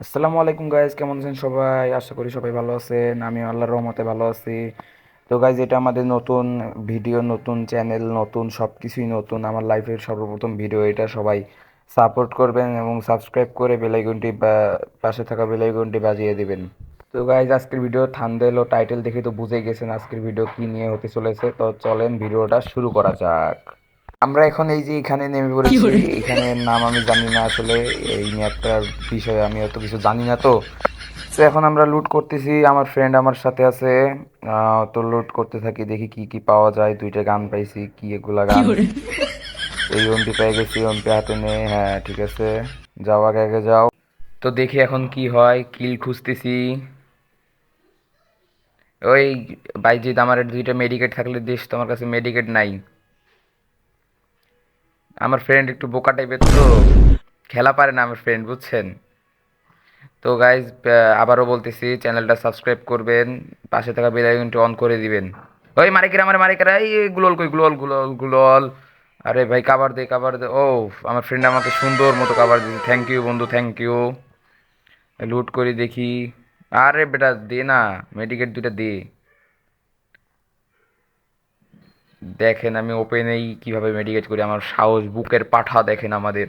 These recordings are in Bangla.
আসসালামু আলাইকুম গাইজ কেমন আছেন সবাই? আশা করি সবাই ভালো আছেন। আমি আল্লাহর রহমতে ভালো আছি। তো গাইজ এটা আমাদের নতুন ভিডিও নতুন চ্যানেল নতুন সব কিছুই নতুন। আমার লাইফের সর্বপ্রথম ভিডিও এটা সবাই সাপোর্ট করবেন এবং সাবস্ক্রাইব করে বেলাইকনটি পাশে থাকা বেলাইকনটি বাজিয়ে দিবেন। তো গাইজ আজকের ভিডিও থান্ডেল ও টাইটেল দেখে তো বুঝে গেছেন আজকের ভিডিও কি নিয়ে হতে চলেছে। তো চলেন ভিডিওটা শুরু করা যাক। আমরা এখন এই যে এখানে নেমে পড়েছি এখানের নাম আমি জানি না আসলে এই ম্যাপটার বিষয়ে আমি অত কিছু জানি না তো। তো এখন আমরা লুট করতেছি আমার ফ্রেন্ড আমার সাথে আছে তো লুট করতে থাকি দেখি কি কি পাওয়া যায় দুইটা গান পাইছি কি এগুলা গান। এই এমপি পেয়ে গেছি এমপি হাতে নে হ্যাঁ ঠিক আছে যাও আগে আগে যাও। তো দেখি এখন কি হয় কিল খুঁজতেছি। ওই বাইজিৎ আমার দুইটা মেডিকেট থাকলে দিস তোমার কাছে মেডিকেট নাই। আমার ফ্রেন্ড একটু বোকা টাইপের তো খেলা পারে না আমার ফ্রেন্ড বুঝছেন? তো গাইজ আবারও বলতেছি চ্যানেলটা সাবস্ক্রাইব করবেন, পাশে থাকা বেল আইকনটি অন করে দিবেন। ওই মারিকেরা আমার মারিকেরা এই গুলল কই, গুলল গুলল গুলল। আরে ভাই কাবার দে কাবার দে। ও, আমার ফ্রেন্ড আমাকে সুন্দর মতো কাবার দিয়েছে। থ্যাংক ইউ বন্ধু থ্যাংক ইউ লুট করে দেখি। আরে বেটা, দে না মেডিকেট দুইটা দে। দেখেন আমি ওপেনেই কীভাবে মেডিকেট করি, আমার সাহস বুকের পাঠা দেখেন আমাদের।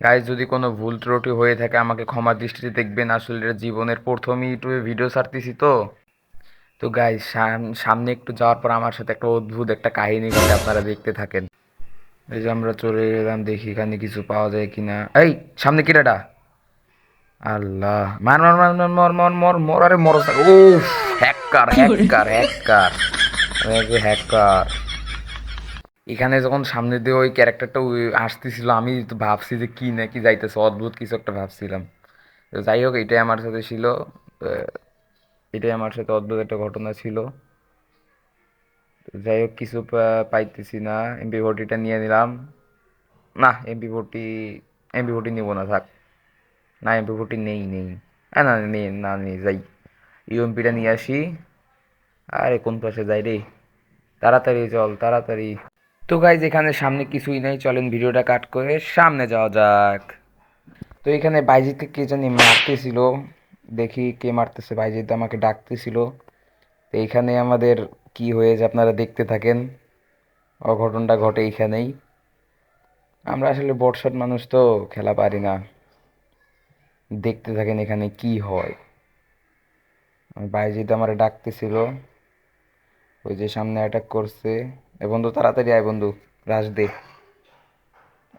গাইজ যদি কোনো ভুল ত্রুটি হয়ে থাকে, আমাকে ক্ষমা দৃষ্টিতে দেখবেন। আসলে এটা জীবনের প্রথম ইউটিউবে ভিডিও ছাড়তেছি তো। তো গাইজ সামনে একটু যাওয়ার পর আমার সাথে একটা অদ্ভুত একটা কাহিনী ঘটে, আপনারা দেখতে থাকেন। এই যে আমরা চলে গেলাম দেখি এখানে কিছু পাওয়া যায় কিনা। এই, সামনে কিরাটা আল্লাহ। মার মার মার মার মর মর মর মর, আরে মর ও হ্যাকার হ্যাকার হ্যাকার হ্যাকার এখানে যখন সামনে দিয়ে ওই ক্যারেক্টারটা আসতেছিল, আমি ভাবছি যে কি নাকি যাইতেছে, অদ্ভুত কিছু একটা ভাবছিলাম। যাই হোক, এটাই আমার সাথে ছিল। এটাই আমার সাথে অদ্ভুত একটা ঘটনা ছিল। যাই হোক, কিছু পাইতেছি না। এমপি ফোরটিটা নিয়ে নিলাম। না এমপি ফোরটি এমপি ফোরটি নিবো না, থাক। না এমপি ফোরটি নেই নেই। না নেই না নেই যাই। ইউএমপিটা নিয়ে আসি। আরে কোন পাশে যাই রে? তাড়াতাড়ি চল, তাড়াতাড়ি। তো গাইজ এখানে সামনে কিছুই নাই, চলেন ভিডিওটা কাট করে সামনে যাওয়া যাক। তো এখানে বাইজিৎকে কে জানি মারতেছিল, দেখি কে মারতেছে বাইজিৎ আমাকে ডাকতেছিল। তো এইখানে আমাদের কি হয়েছে আপনারা দেখতে থাকেন। অঘটনটা ঘটে এইখানেই আমরা আসলে বটশট মানুষ তো, খেলা পারি না। দেখতে থাকেন এখানে কি হয়। বাইজিৎ আমার ডাকতেছিল। ওই যে সামনে অ্যাটাক করছে। এ বন্ধু, তাড়াতাড়ি আয় বন্ধু রাশ দে।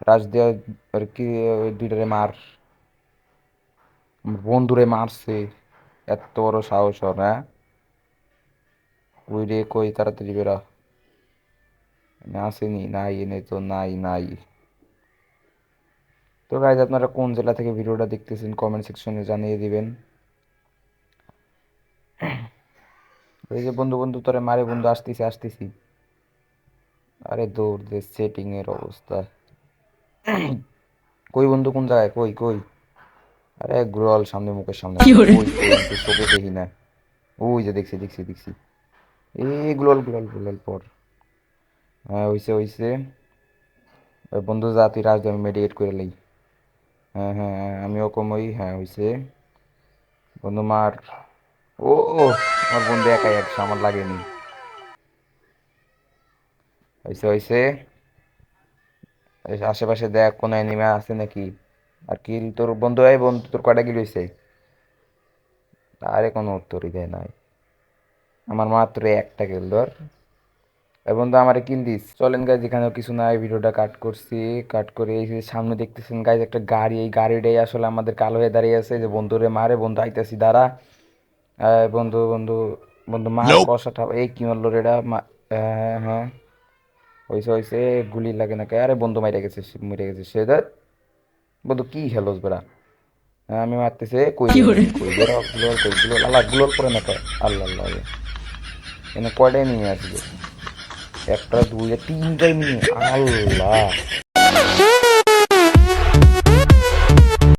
রাশ দে আর কি, ওই দুইটারে মার। বন্ধুরে মারছে। এত বড় সাহস ওর হ্যাঁ? ওই রে কই, তাড়াতাড়ি বেরা আসেনি, নাই, এনে তো নাই নাই। তো গাইজ আপনারা কোন জেলা থেকে ভিডিওটা দেখতেছেন কমেন্ট সেকশনে জানিয়ে দিবেন। ওই যে বন্ধু বন্ধু তোরে মারে বন্ধু আসতেছি আসতেছি। আরে দৌড় দে সেটিং এর অবস্থা। কই বন্ধু কোন জায়গায়? কই কই? আরে গ্রল সামনে মুখের সামনে। আমি চোখে দেখি না। ওই যে দেখছি দেখছি দেখছি। এই গ্লোল গ্লোল গ্লোল পর। হ্যাঁ হইছে হইছে। ওই বন্ধু যা তুই রাজ আমি মেডিকেট করে লই। হ্যাঁ হ্যাঁ হ্যাঁ, আমিও কমই। হ্যাঁ হইছে। বন্ধু মার। ও ও, আমার বন্ধু একাই একশো আমার লাগেনি। হইছে এই আশেপাশে দেখ কোনো অ্যানিমে আছে নাকি? আর কি তোর বন্ধু এই বন্ধু তোর কটা কিল হইছে? আরে কোনো উত্তরই দেয় নাই। আমার মাত্র একটা কিল ধর। বন্ধু আমার কিল দিস। চলেন গাইজ এখানেও কিছু নাই ভিডিওটা কাট করছি। কাট করে এই সামনে দেখতেছেন গাইজ একটা গাড়ি। এই গাড়িটাই আসলে আমাদের কালো হয়ে দাঁড়িয়ে আছে যে বন্ধুরে মারে বন্ধু আইতাছি দাঁড়া। বন্ধু বন্ধু বন্ধু মার কষাটা এই কি মারলো রে এটা? মা- হ্যাঁ হ্যাঁ। হইছে গুলি লাগে না আরে বন্ধু মাইরে গেছে মরে গেছে সে ধর বন্ধু কি হেলোস বেড়া? আমি মারতেছে কই কই বেড়া গুলোর কই গুলোর আল্লাহগুলোর করে না কয়? আল্লাহ আল্লাহ আল্লাহ। এনে কয়টাই নিয়ে আসবে? একটা দুই তিনটাই নিয়ে আল্লাহ।